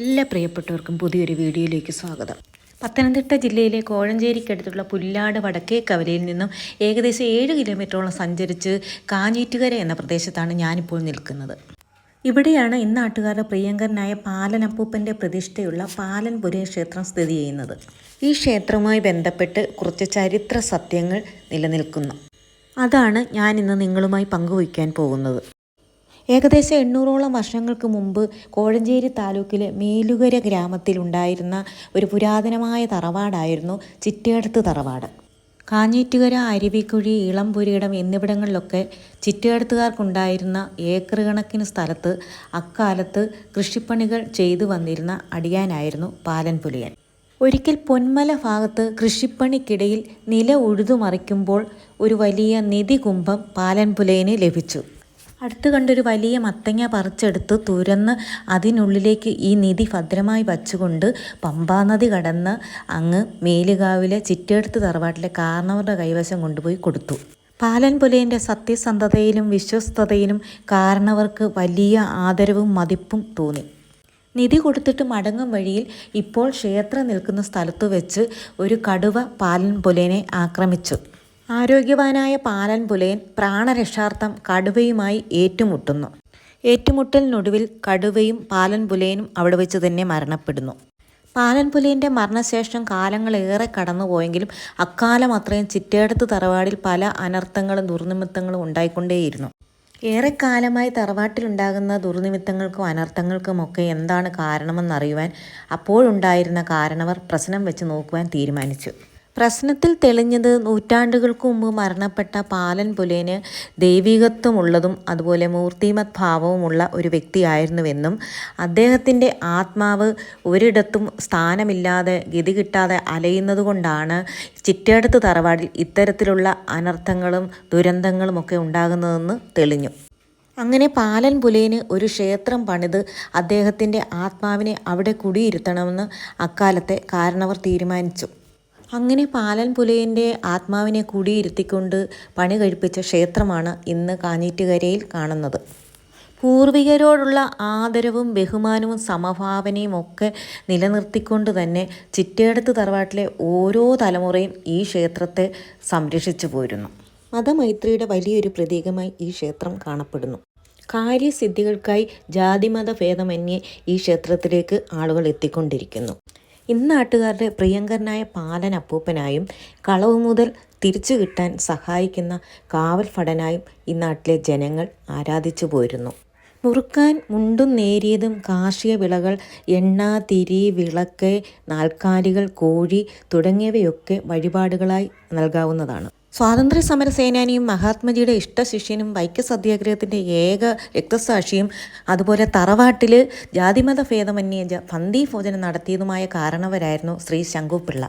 എല്ലാ പ്രിയപ്പെട്ടവർക്കും പുതിയൊരു വീഡിയോയിലേക്ക് സ്വാഗതം. പത്തനംതിട്ട ജില്ലയിലെ കോഴഞ്ചേരിക്കടുത്തുള്ള പുല്ലാട് വടക്കേ കവലയിൽ നിന്നും ഏകദേശം ഏഴ് കിലോമീറ്ററോളം സഞ്ചരിച്ച് കാഞ്ഞീറ്റുകര എന്ന പ്രദേശത്താണ് ഞാനിപ്പോൾ നിൽക്കുന്നത്. ഇവിടെയാണ് ഇന്നാട്ടുകാരുടെ പ്രിയങ്കരനായ പാലനപ്പൂപ്പന്റെ പ്രതിഷ്ഠയുള്ള പാലൻപുര ക്ഷേത്രം സ്ഥിതി ചെയ്യുന്നത്. ഈ ക്ഷേത്രവുമായി ബന്ധപ്പെട്ട് കുറച്ച് ചരിത്ര സത്യങ്ങൾ നിലനിൽക്കുന്നു. അതാണ് ഞാൻ ഇന്ന് നിങ്ങളുമായി പങ്കുവയ്ക്കാൻ പോകുന്നത്. ഏകദേശം എണ്ണൂറോളം വർഷങ്ങൾക്ക് മുമ്പ് കോഴഞ്ചേരി താലൂക്കിലെ മേലുകര ഗ്രാമത്തിലുണ്ടായിരുന്ന ഒരു പുരാതനമായ തറവാടായിരുന്നു ചിറ്റേടത്ത് തറവാട്. കാഞ്ഞീറ്റുകര അരുവിക്കുഴി ഇളംപുരിയിടം എന്നിവിടങ്ങളിലൊക്കെ ചിറ്റേടത്തുകാർക്കുണ്ടായിരുന്ന ഏക്കർ കണക്കിന് സ്ഥലത്ത് അക്കാലത്ത് കൃഷിപ്പണികൾ ചെയ്തു വന്നിരുന്ന അടിയാനായിരുന്നു പാലൻപുലിയൻ ഒരിക്കൽ പൊന്മല ഭാഗത്ത് കൃഷിപ്പണിക്കിടയിൽ നില ഉഴുതുമറിക്കുമ്പോൾ ഒരു വലിയ നിധി കുംഭം പാലൻപുലയന് ലഭിച്ചു. അടുത്ത് കണ്ടൊരു വലിയ മത്തങ്ങ പറിച്ചെടുത്ത് തുരന്ന് അതിനുള്ളിലേക്ക് ഈ നിധി ഭദ്രമായി വച്ചുകൊണ്ട് പമ്പാനദി കടന്ന് അങ്ങ് മേലുകാവിലെ ചിറ്റെടുത്ത് തറവാട്ടിലെ കാരണവരുടെ കൈവശം കൊണ്ടുപോയി കൊടുത്തു. പാലൻ പുലയന്റെ സത്യസന്ധതയിലും വിശ്വസ്തതയിലും കാരണവർക്ക് വലിയ ആദരവും മതിപ്പും തോന്നി. നിധി കൊടുത്തിട്ട് മടങ്ങും വഴിയിൽ ഇപ്പോൾ ക്ഷേത്രം നിൽക്കുന്ന സ്ഥലത്തു വെച്ച് ഒരു കടുവ പാലൻ പുലേനെ ആക്രമിച്ചു. ആരോഗ്യവാനായ പാലൻ പുലയൻ പ്രാണരക്ഷാർത്ഥം കടുവയുമായി ഏറ്റുമുട്ടുന്നു. ഏറ്റുമുട്ടലിനൊടുവിൽ കടുവയും പാലൻ പുലയനും അവിടെ വെച്ച് തന്നെ മരണപ്പെടുന്നു. പാലൻ പുലയന്റെ മരണശേഷം കാലങ്ങളേറെ കടന്നുപോയെങ്കിലും അക്കാലം അത്രയും ചിറ്റേടത്ത് തറവാടിൽ പല അനർത്ഥങ്ങളും ദുർനിമിത്തങ്ങളും ഉണ്ടായിക്കൊണ്ടേയിരുന്നു. ഏറെക്കാലമായി തറവാട്ടിലുണ്ടാകുന്ന ദുർനിമിത്തങ്ങൾക്കും അനർത്ഥങ്ങൾക്കുമൊക്കെ എന്താണ് കാരണമെന്നറിയുവാൻ അപ്പോഴുണ്ടായിരുന്ന കാരണവർ പ്രശ്നം വെച്ച് നോക്കുവാൻ തീരുമാനിച്ചു. പ്രശ്നത്തിൽ തെളിഞ്ഞത് നൂറ്റാണ്ടുകൾക്ക് മുമ്പ് മരണപ്പെട്ട പാലൻ പുലേന് ദൈവികത്വമുള്ളതും അതുപോലെ മൂർത്തിമത് ഭാവവുമുള്ള ഒരു വ്യക്തിയായിരുന്നുവെന്നും അദ്ദേഹത്തിന്റെ ആത്മാവ് ഒരിടത്തും സ്ഥാനമില്ലാതെ ഗതി കിട്ടാതെ അലയുന്നതുകൊണ്ടാണ് ചിറ്റടുത്ത് തറവാടിൽ ഇത്തരത്തിലുള്ള അനർത്ഥങ്ങളും ദുരന്തങ്ങളും ഒക്കെ ഉണ്ടാകുന്നതെന്ന് തെളിഞ്ഞു. അങ്ങനെ പാലൻ പുലേന് ഒരു ക്ഷേത്രം പണിത് അദ്ദേഹത്തിന്റെ ആത്മാവിനെ അവിടെ കുടിയിരുത്തണമെന്ന് അക്കാലത്തെ കാരണവർ തീരുമാനിച്ചു. അങ്ങനെ പാലൻ പുലയന്റെ ആത്മാവിനെ കുടിയിരുത്തിക്കൊണ്ട് പണി കഴിപ്പിച്ച ക്ഷേത്രമാണ് ഇന്ന് കാഞ്ഞിറ്റുകരയിൽ കാണുന്നത്. പൂർവികരോടുള്ള ആദരവും ബഹുമാനവും സമഭാവനയും ഒക്കെ നിലനിർത്തിക്കൊണ്ട് തന്നെ ചിറ്റേടത്ത് തറവാട്ടിലെ ഓരോ തലമുറയും ഈ ക്ഷേത്രത്തെ സംരക്ഷിച്ചു പോരുന്നു. മതമൈത്രിയുടെ വലിയൊരു പ്രതീകമായി ഈ ക്ഷേത്രം കാണപ്പെടുന്നു. കാര്യസിദ്ധികൾക്കായി ജാതിമത ഭേദമന്യേ ഈ ക്ഷേത്രത്തിലേക്ക് ആളുകൾ എത്തിക്കൊണ്ടിരിക്കുന്നു. ഇന്നാട്ടുകാരുടെ പ്രിയങ്കരനായ പാലൻ അപ്പൂപ്പനായും കളവ് മുതൽ തിരിച്ചു കിട്ടാൻ സഹായിക്കുന്ന കാവൽ ഭടനായും ഇന്നാട്ടിലെ ജനങ്ങൾ ആരാധിച്ചു പോരുന്നു മുറുക്കാൻ മുണ്ടും നേരിയതും കാർഷിക വിളകൾ എണ്ണ തിരി വിളക്ക് നാൽക്കാലികൾ കോഴി തുടങ്ങിയവയൊക്കെ വഴിപാടുകളായി നൽകാവുന്നതാണ്. സ്വാതന്ത്ര്യ സമര സേനാനിയും മഹാത്മജിയുടെ ഇഷ്ടശിഷ്യനും വൈക്ക സത്യാഗ്രഹത്തിന്റെ ഏക രക്തസാക്ഷിയും അതുപോലെ തറവാട്ടിൽ ജാതിമത ഭേദമന്യേ പന്തി ഭോജനം നടത്തിയതുമായ കാരണവരായിരുന്നു ശ്രീ ശങ്കുപിള്ള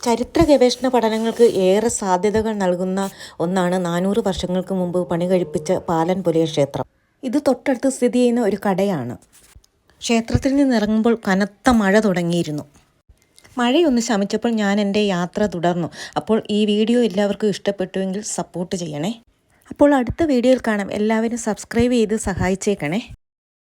ചരിത്ര ഗവേഷണ പഠനങ്ങൾക്ക് ഏറെ സാധ്യതകൾ നൽകുന്ന ഒന്നാണ് നാനൂറ് വർഷങ്ങൾക്ക് മുമ്പ് പണി കഴിപ്പിച്ച പാലൻ പുലിയ ക്ഷേത്രം. ഇത് തൊട്ടടുത്ത് സ്ഥിതി ചെയ്യുന്ന ഒരു കടയാണ്. ക്ഷേത്രത്തിൽ നിന്ന് ഇറങ്ങുമ്പോൾ കനത്ത മഴ തുടങ്ങിയിരുന്നു. മഴയൊന്ന് ശമിച്ചപ്പോൾ ഞാൻ എന്റെ യാത്ര തുടർന്നു. അപ്പോൾ ഈ വീഡിയോ എല്ലാവർക്കും ഇഷ്ടപ്പെട്ടുവെങ്കിൽ സപ്പോർട്ട് ചെയ്യണേ. അപ്പോൾ അടുത്ത വീഡിയോയിൽ കാണാം. എല്ലാവരും സബ്സ്ക്രൈബ് ചെയ്ത് സഹായിച്ചേക്കണേ.